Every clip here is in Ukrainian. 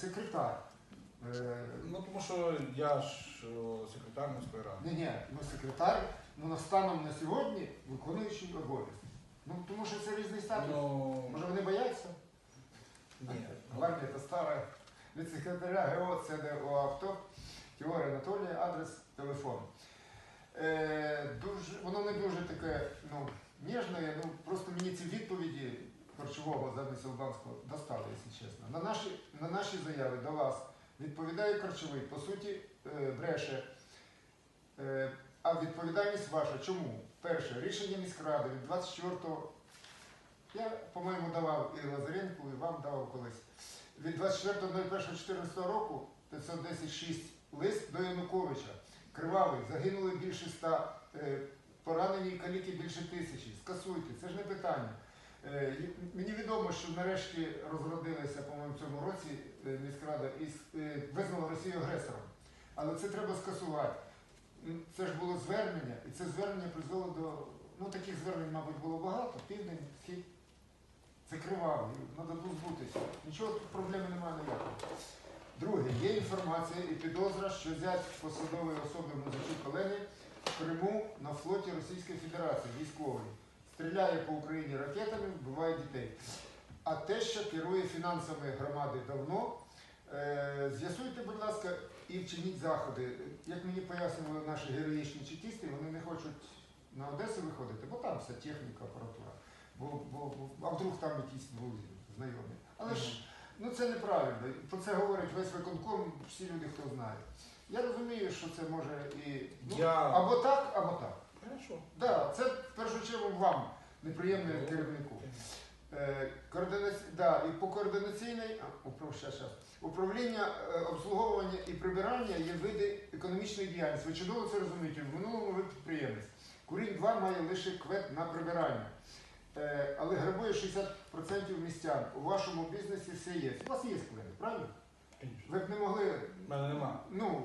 секретар. Е, Ну тому що я ж о, секретар міської ради. Ні, ні, ну секретар, ну на станом на сьогодні виконуючий обов'язки. Ну тому що це різний статус. Ну Може вони бояться? ні. Гвардія та стара від секретаря ГО ЦДО авто. Теорія Анатолія, адрес, телефон. Е, дуже, воно не дуже таке ну, ніжне, ну просто мені ці відповіді харчового замісу Луганського достали, якщо чесно. На наші, на наші заяви до вас відповідає харчовий, по суті, е, бреше. Е, а відповідальність ваша чому? Перше, рішення міськради від 24-го. Я, по-моєму, давав і Лазаренку, і вам давав колись. Від 24.01.14 року 510.6 лист до Януковича. Кривавий, загинули більше ста, е, поранені і каліки більше тисячі. Скасуйте, це ж не питання. Е, Мені відомо, що нарешті розродилася, по-моєму, в цьому році е, міськрада і е, визнала Росію агресором. Але це треба скасувати. Це ж було звернення, і це звернення призвело до. Ну, таких звернень, мабуть, було багато. Південь, схід. Це криваво, треба позбутися. Нічого проблеми немає ніякої. Друге, є інформація і підозра, що зять посадової особи музичі колеги в Криму на флоті Російської Федерації військовий. Стріляє по Україні ракетами, вбиває дітей. А те, що керує фінансами громади давно, е, з'ясуйте, будь ласка, і вчиніть заходи. Як мені пояснювали наші героїчні чекісти, вони не хочуть на Одесу виходити, бо там вся техніка, апаратура. Бо, бо, бо- а вдруг там якісь друзі, знайомі. Але ж ну це неправильно. Про це говорить весь виконком, всі люди, хто знає. Я розумію, що це може і ну, Я- або так, або так. Хорошо. Да, це в першу чергу вам, неприємне керівнику. Е, координаці... да, і по координаційній а, управ... щас, щас. управління е, обслуговування і прибирання є види економічної діяльності. Ви чудово це розумієте. В минулому ви підприємець. Курінь 2 має лише квет на прибирання. Е, але грабує 60% містян. У вашому бізнесі все є. У вас є сквери, правильно? Ви б не могли, У мене нема. ну,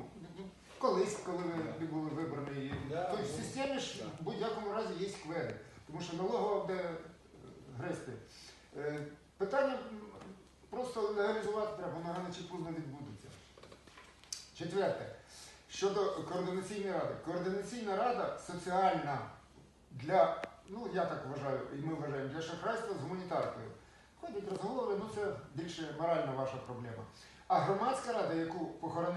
колись, коли ви не були вибрані. і- Да, Тобто в системі ж да. в будь-якому разі є сквери. Тому що налогова буде е, грести. Е, Питання просто легалізувати треба, воно рано чи пізно відбудеться. Четверте. Щодо координаційної ради. Координаційна рада соціальна для, ну я так вважаю, і ми вважаємо, для шахрайства з гуманітаркою. Ходять розговори, ну це більше моральна ваша проблема. А громадська рада, яку похоронили.